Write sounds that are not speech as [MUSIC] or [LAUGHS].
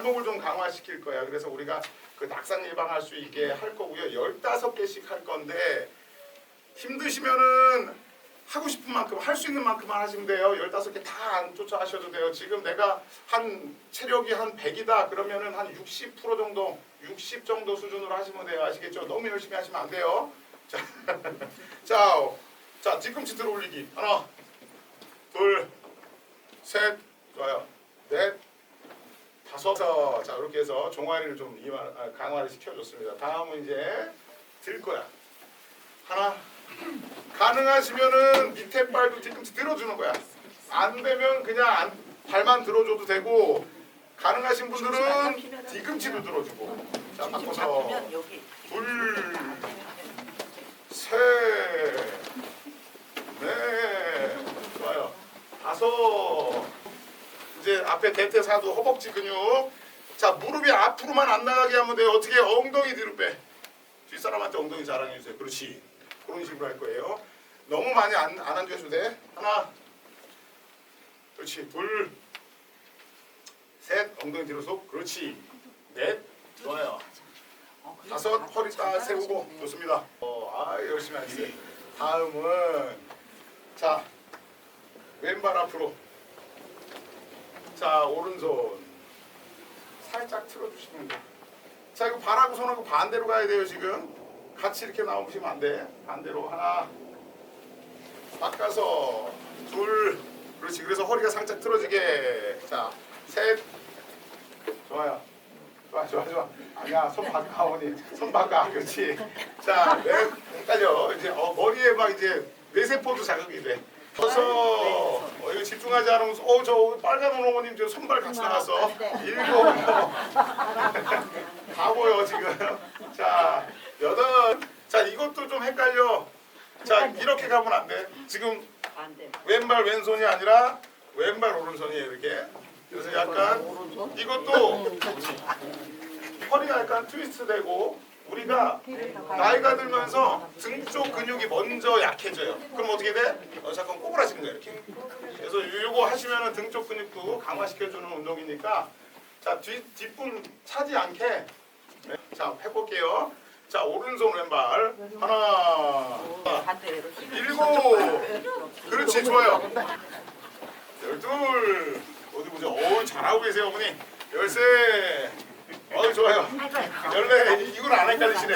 발목을 좀 강화시킬 거야. 그래서 우리가 그 낙상 예방할 수 있게 할 거고요. 15개씩 할 건데 힘드시면은 하고 싶은 만큼 할 수 있는 만큼만 하시면 돼요. 15개 다 안 쫓아 하셔도 돼요. 지금 내가 한 체력이 한 100이다 그러면은 한60% 정도 60 정도 수준으로 하시면 돼요. 아시겠죠? 너무 열심히 하시면 안 돼요. 자, [LAUGHS] 자, 자 뒤꿈치 들어 올리기. 하나, 둘, 셋, 좋아요. 넷, 다섯. 자 이렇게 해서 종아리를 좀 이완, 아, 강화를 시켜줬습니다. 다음은 이제 들 거야. 하나. 가능하시면은 밑에 발도 뒤꿈치 들어주는 거야. 안 되면 그냥 안, 발만 들어줘도 되고 가능하신 분들은 뒤꿈치도 들어주고. 자 바꿔서 잡히면 여기 둘, 셋, 넷, 좋아요. 다섯. 앞에 대퇴사두 허벅지 근육. 자 무릎이 앞으로만 안 나가게 하면 돼요. 어떻게 엉덩이 뒤로 빼. 뒷사람한테 엉덩이 자랑해 주세요. 그렇지. 그런 식으로 할 거예요. 너무 많이 안, 안 앉아도 돼. 하나. 그렇지. 둘. 셋. 엉덩이 뒤로 속. 그렇지. 넷. 좋아요. 다섯 다 허리 딱잘 세우고. 좋습니다. 어, 아 열심히 하세요. 다음은 자 왼발 앞으로 자 오른손. 살짝 틀어주시면 돼. 자 이거 발하고 손하고 반대로 가야 돼요 지금. 같이 이렇게 나오시면 안 돼. 반대로 하나. 바꿔서 둘. 그렇지. 그래서 허리가 살짝 틀어지게. 자셋. 좋아요. 좋아 좋아 좋아. 아니야 손 바꿔 어머니. 손 바꿔. 그렇지. 자내 헷갈려. 이제 어, 머리에 막 이제 뇌세포도 자극이 돼 서서. 어, 이거 집중하지 않으면 어저 빨간 옷 어머님 저 손발 같이 나갔어. [LAUGHS] 일곱. [LAUGHS] 다 보여 지금. 자 여덟. 자 이것도 좀 헷갈려. 자 이렇게 가면 안 돼. 지금 반대. 왼발 왼손이 아니라 왼발 오른손이에요 이렇게. 그래서 약간. 이것도 허리가 약간 트위스트 되고 우리가 나이가 들면서 등 쪽 근육이 먼저 약해져요. 그럼 어떻게 돼? 어, 잠깐 그래서 이거 하시면은 등쪽 근육도 강화시켜주는 운동이니까 자 뒷, 뒷분 차지 않게 네, 자 해볼게요. 자 오른손 왼발 하나. 일곱 그렇지 좋아요. 열둘 어디 보자. 오 잘하고 계세요 어머니. 열세. 어이 좋아요. 열네 이건 안 헷갈리시네.